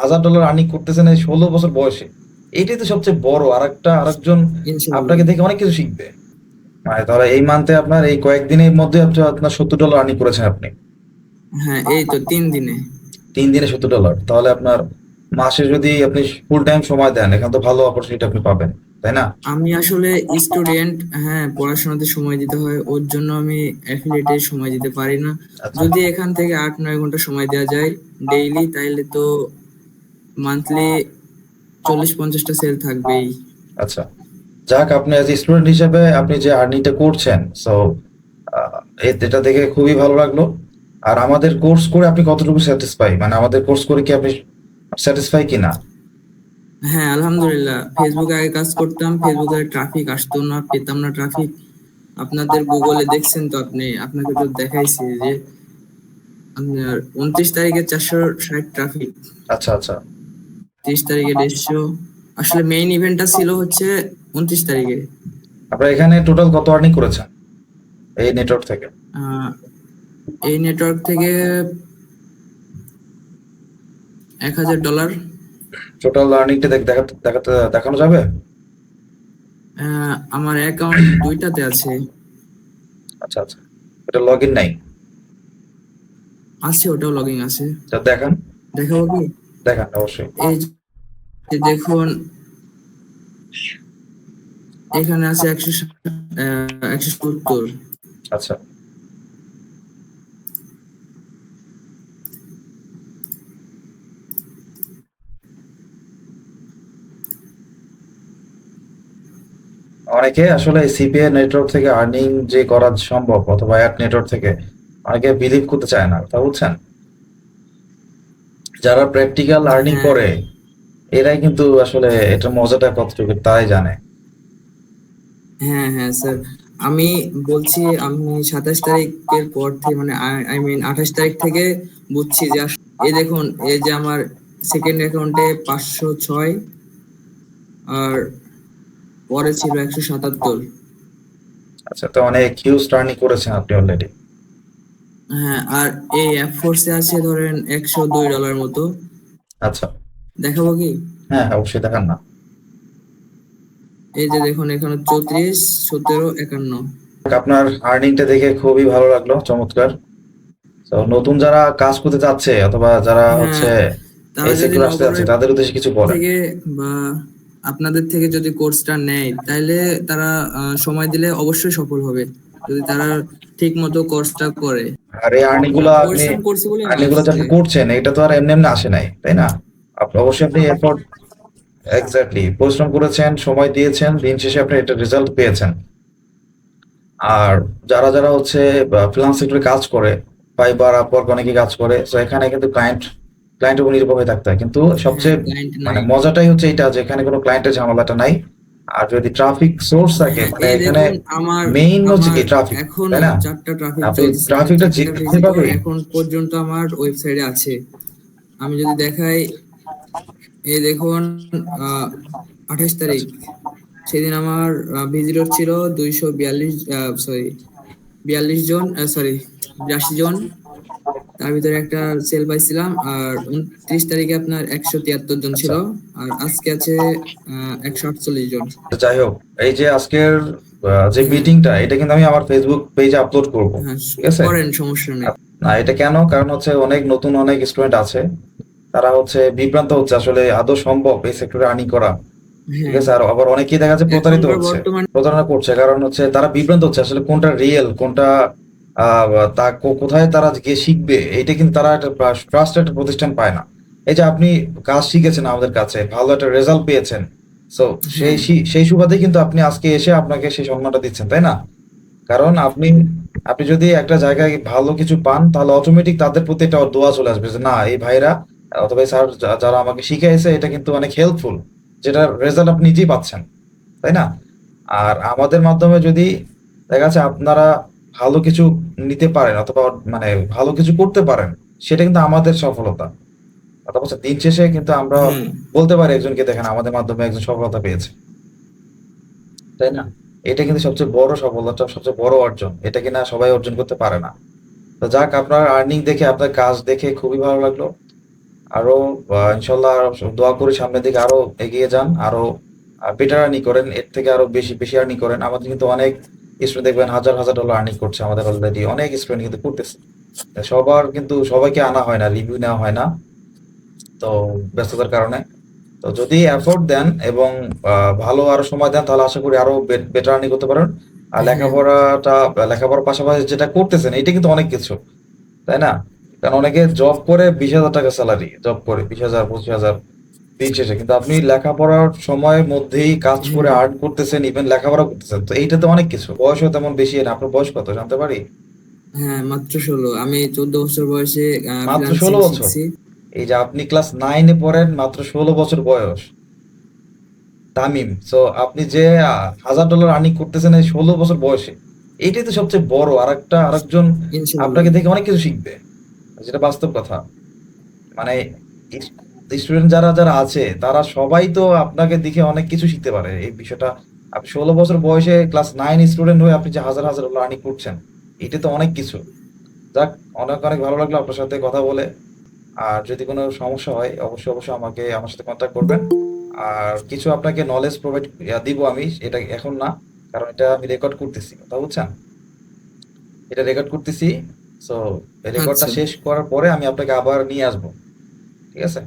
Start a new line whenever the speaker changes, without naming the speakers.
হাজার dollar earning করতেছেন এই ষোলো বছর বয়সে। এটাই তো সবচেয়ে বড়। আর একটা আরেকজন আপনাকে দেখে অনেক কিছু শিখবে। মানে ধরো এই মান্থে আপনার এই কয়েকদিনের মধ্যে আপনার সত্তর ডলার আর্নিং করেছেন আপনি।
হ্যাঁ এই তো তিন দিনে।
তিন দিনে সত্তর ডলার তাহলে আপনার মাসে যদি আপনি ফুল টাইম সময় দেন এখানে তো ভালো অপরচুনিটি আপনি পাবেন তাই না?
আমি আসলে স্টুডেন্ট হ্যাঁ পড়াশোনাতে সময় দিতে হয় ওর জন্য আমি অ্যাফিলিয়েটে সময় দিতে পারি না।
আচ্ছা।
যদি এখান থেকে আট নয় ঘণ্টা সময় দেওয়া যায় ডেইলি তাইলে তো মান্থলি চল্লিশ পঞ্চাশটা সেল থাকবেই।
আচ্ছা যাক আপনি অ্যাজ স্টুডেন্ট হিসেবে আপনি যে আর্নিংটা করছেন সো এটা দেখে খুবই ভালো লাগল। আর আমাদের কোর্স করে আপনি কতটুকু স্যাটিসফাই মানে আমাদের কোর্স করে কি আপনি স্যাটিসফাই কিনা?
হ্যাঁ আলহামদুলিল্লাহ। ফেসবুকে আগে কাজ করতাম ফেসবুকে ট্রাফিক আসতো না পেতাম না ট্রাফিক আপনাদের গুগলে দেখছেন তো আপনি আপনাকে তো দেখাইছি যে আপনার উনত্রিশ তারিখে চারশো ষাট ট্রাফিক
আচ্ছা আচ্ছা।
তিরিশ তারিখে দেড়শো আসলে মেইন ইভেন্টটা ছিল হচ্ছে উনত্রিশ তারিখে।
আপনারা এখানে টোটাল কত আর্নিং করেছেন? এই নেটওয়ার্ক থেকে।
এই নেটওয়ার্ক থেকে এক হাজার ডলার
টোটাল আর্নিংটা দেখাতে দেখাতে দেখানো যাবে?
আমার অ্যাকাউন্ট দুইটাতে আছে।
আচ্ছা আচ্ছা। এটা লগ ইন নাই?
আছে ওটাও লগিং আছে।
তা দেখান।
দেখাবো কি?
দেখান অবশ্যই।
দেখুন এখানে আছে একশো একশো সত্তর।
আচ্ছা। অনেকে আসলে সিপিএ নেটওয়ার্ক থেকে আর্নিং যে করা সম্ভব অথবা অ্যাড নেটওয়ার্ক থেকে অনেকে বিলিভ করতে চায় না তা বুঝছেন? যারা প্র্যাকটিক্যাল আর্নিং
হ্যাঁ।
করে এরাই কিন্তু আসলে এটা মজাটা কতটুকু তাই জানে।
হ্যাঁ হ্যাঁ স্যার আমি বলছি আমি সাতাশ তারিখের পর থেকে মানে আই মিন আঠাশ তারিখ থেকে বুঝছি যে এই দেখুন এই যে আমার সেকেন্ড অ্যাকাউন্টে পাঁচশো ছয় আর পরে ছিল একশো সাতাত্তর।
আচ্ছা তো অনেক হিউজ আর্নিং করেছেন আপনি অলরেডি
হ্যাঁ আর এই অ্যাপ ফোর্সে আছে ধরেন একশো দুই ডলার মতো।
আচ্ছা।
দেখাবো কি?
হ্যাঁ হ্যাঁ, অবশ্যই দেখান না।
এই যে দেখুন এখানে চৌত্রিশ সতেরো একান্ন।
আপনার আর্নিংটা দেখে খুবই ভালো লাগল চমৎকার। তো নতুন যারা কাজ করতে যাচ্ছে অথবা যারা
হ্যাঁ,
হচ্ছে
তারা
এই সেক্টরে আসতে যাচ্ছে তাদের উদ্দেশ্যে কিছু বলেন।
বা আপনাদের থেকে যদি কোর্সটা নেয় তাহলে তারা সময় দিলে অবশ্যই সফল হবে। যদি তারা ঠিক মতো কোর্সটা করে।
আর এই আর্নিংগুলো আপনি
পরিশ্রম করছে বলে
আর্নিংগুলো আপনি করছেন এটা তো আর এমনি এমনি আসে নাই তাই না? আপনি অবশ্যই আপনি এফোর্ট এক্স্যাক্টলি পরিশ্রম করেছেন সময় দিয়েছেন দিন শেষে আপনি এটা রেজাল্ট পেয়েছেন। আর যারা যারা হচ্ছে ফ্রিল্যান্স সেক্টরে কাজ করে ফাইবার আপওয়ার্ক অনেকে কাজ করে তো এখানে কিন্তু ক্লায়েন্ট ক্লায়েন্টের উপর নির্ভর হয়ে থাকতে হয়। কিন্তু সবচেয়ে মানে মজাটাই হচ্ছে এটা যে এখানে কোনো ক্লায়েন্টের ঝামেলাটা নাই। আর যদি ট্রাফিক সোর্স থাকে মানে এখানে
আমার
মেইন হচ্ছে কি ট্রাফিক তাই না?
চারটা ট্রাফিক
আপনি ট্রাফিকটা যে-
visitor এখন পর্যন্ত আমার ওয়েবসাইটে আছে। আমি যদি দেখাই এই দেখুন আঠাশ তারিখ। সেদিন আমার ভিজিটর ছিল দুইশো বিয়াল্লিশ সরি বিয়াল্লিশ জন সরি বিরাশি জন। তার ভিতরে একটা সেল পাইছিলাম আর উনত্রিশ তারিখে আপনার একশো তিয়াত্তর জন ছিল। আর আজকে আছে একশো আটচল্লিশ জন।
যাই হোক এই যে আজকের যে মিটিংটা এটা কিন্তু আমি আমার ফেসবুক পেজে আপলোড করব
হ্যাঁ
ঠিক আছে?
করেন সমস্যা নেই।
না এটা কেন? কারণ হচ্ছে অনেক নতুন অনেক স্টুডেন্ট আছে তারা হচ্ছে বিভ্রান্ত হচ্ছে আসলে আদৌ সম্ভব এই সেক্টরে আর্নিং করা ঠিক
হ্যাঁ
আছে? আর আবার অনেকেই দেখা যাচ্ছে প্রতারিত হচ্ছে প্রতারণা করছে কারণ হচ্ছে তারা বিভ্রান্ত হচ্ছে আসলে কোনটা রিয়েল কোনটা তা কোথায় তারা গিয়ে শিখবে এইটা কিন্তু তারা একটা ট্রাস্ট একটা প্রতিষ্ঠান পায় না। এই যে আপনি কাজ শিখেছেন আমাদের কাছে ভালো একটা রেজাল্ট পেয়েছেন সো সেই সেই সুবাদে কিন্তু আপনি আজকে এসে আপনাকে সেই সম্মানটা দিচ্ছেন তাই না? কারণ আপনি আপনি যদি একটা জায়গায় ভালো কিছু পান তাহলে অটোমেটিক তাদের প্রতি একটা দোয়া চলে আসবে যে না এই ভাইরা অথবা স্যার যারা আমাকে শিখাইছে এটা কিন্তু অনেক হেল্পফুল যেটা রেজাল্ট আপনি নিজেই পাচ্ছেন। তাই না? আর আমাদের মাধ্যমে যদি দেখা যাচ্ছে আপনারা ভালো কিছু নিতে পারেন অথবা মানে ভালো কিছু করতে পারেন সেটা কিন্তু আমাদের সফলতা। অথবা দিন শেষে কিন্তু আমরা বলতে পারি একজনকে দেখেন আমাদের মাধ্যমে একজন সফলতা পেয়েছে। তাই না? এটা কিন্তু সবচেয়ে বড় সফলতা সবচেয়ে বড় অর্জন। এটা কিনা সবাই অর্জন করতে পারে না? তো যাক আপনার আর্নিং দেখে আপনার কাজ দেখে খুবই ভালো লাগল। আরও ইনশাল্লাহ দোয়া করি সামনের দিকে আরও এগিয়ে যান। আরও বেটার আর্নিং করেন। এর থেকে আরও বেশি বেশি আর্নিং করেন। আমাদের কিন্তু অনেক স্টুডেন্ট দেখবেন হাজার হাজার ডলার আর্নিং করছে আমাদের অলরেডি অনেক স্টুডেন্ট কিন্তু করতেছে। সবার কিন্তু সবাইকে আনা হয় না রিভিউ নেওয়া হয় না। তো ব্যস্ততার কারণে। তো যদি এফোর্ট দেন এবং ভালো আরও সময় দেন তাহলে আশা করি আরও বেটার আর্নিং করতে পারেন। আর। লেখাপড়াটা লেখাপড়ার পাশাপাশি যেটা করতেছেন এটা কিন্তু অনেক কিছু তাই না? কারণ অনেকে জব করে বিশ হাজার টাকা স্যালারি জব করে বিশ হাজার পঁচিশ হাজার। দিন শেষে কিন্তু আপনি লেখাপড়ার সময়ের মধ্যেই কাজ করে। আর্ন করতেছেন ইভেন লেখাপড়া করতেছেন। তো এইটাতে অনেক কিছু। বয়সও তেমন বেশি না। আপনার বয়স কত? জানতে পারি?
হ্যাঁ মাত্র ষোলো। আমি চোদ্দ বছর বয়সে
মাত্র 16 বছর? এই যে আপনি ক্লাস নাইনে পড়েন মাত্র ষোলো বছর বয়স। তামিম সো আপনি যে হাজার ডলার আর্নিং করতেছেন এই ষোলো বছর বয়সে এইটাই তো সবচেয়ে বড়। আর একটা আরেকজন আপনাকে দেখে অনেক কিছু শিখবে। যেটা বাস্তব কথা। মানে স্টুডেন্ট যারা যারা আছে তারা সবাই তো আপনাকে দেখে অনেক কিছু শিখতে পারে। এই বিষয়টা আপনি ষোলো বছর বয়সে ক্লাস নাইন স্টুডেন্ট হয়ে আপনি যে হাজার হাজার আর্নিং করছেন এটা তো অনেক কিছু। যাক অনেক অনেক ভালো লাগল আপনার সাথে কথা বলে। আর যদি কোনো সমস্যা হয় অবশ্যই অবশ্যই আমাকে আমার সাথে কন্ট্যাক্ট করবেন। আর কিছু আপনাকে নলেজ প্রোভাইড দিব আমি এটা এখন না কারণ এটা আমি রেকর্ড করতেছি কথা বুঝছেন? এটা রেকর্ড করতেছি সো রেকর্ডটা
আচ্ছা।
শেষ করার পরে আমি আপনাকে আবার নিয়ে আসব ঠিক আছে?